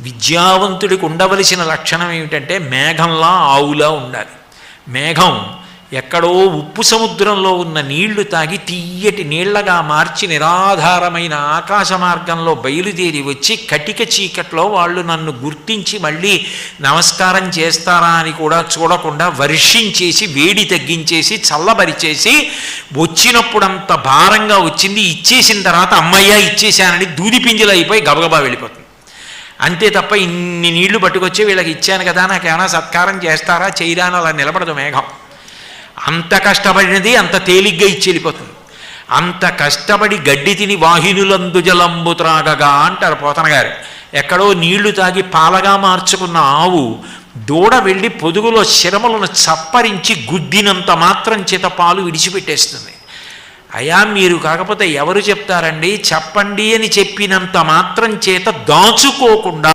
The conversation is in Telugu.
విద్యావంతుడికి ఉండవలసిన లక్షణం ఏమిటంటే మేఘంలా ఆవులా ఉండాలి. మేఘం ఎక్కడో ఉప్పు సముద్రంలో ఉన్న నీళ్ళు తాగి తీయటి నీళ్ళగా మార్చి నిరాధారమైన ఆకాశ మార్గంలో బయలుదేరి వచ్చి కటిక చీకట్లో వాళ్ళు నన్ను గుర్తించి మళ్ళీ నమస్కారం చేస్తారా అని కూడా చూడకుండా వర్షించేసి వేడి తగ్గించేసి చల్లబరిచేసి వచ్చినప్పుడంత భారంగా వచ్చింది. ఇచ్చేసిన తర్వాత అమ్మయ్య ఇచ్చేశానని దూది పింజలు అయిపోయి గబగబా వెళ్ళిపోతుంది. అంతే తప్ప ఇన్ని నీళ్ళు పట్టుకొచ్చి వీళ్ళకి ఇచ్చాను కదా నాకు సత్కారం చేస్తారా చేయరా అని అలా నిలబడదు మేఘం. అంత కష్టపడినది అంత తేలిగ్గా ఇచ్చి వెళ్ళిపోతుంది. అంత కష్టపడి గడ్డి తిని వాహినులందు జలంబు త్రాగగా అంటారు పోతన గారు ఎక్కడో నీళ్ళు తాగి పాలగా మార్చుకున్న ఆవు దూడ వెళ్ళి పొదుగులో శరమలను చప్పరించి గుద్దినంత మాత్రం చేత పాలు విడిచిపెట్టేస్తుంది. అయా మీరు కాకపోతే ఎవరు చెప్తారండి? చెప్పండి అని చెప్పినంత మాత్రం చేత దాచుకోకుండా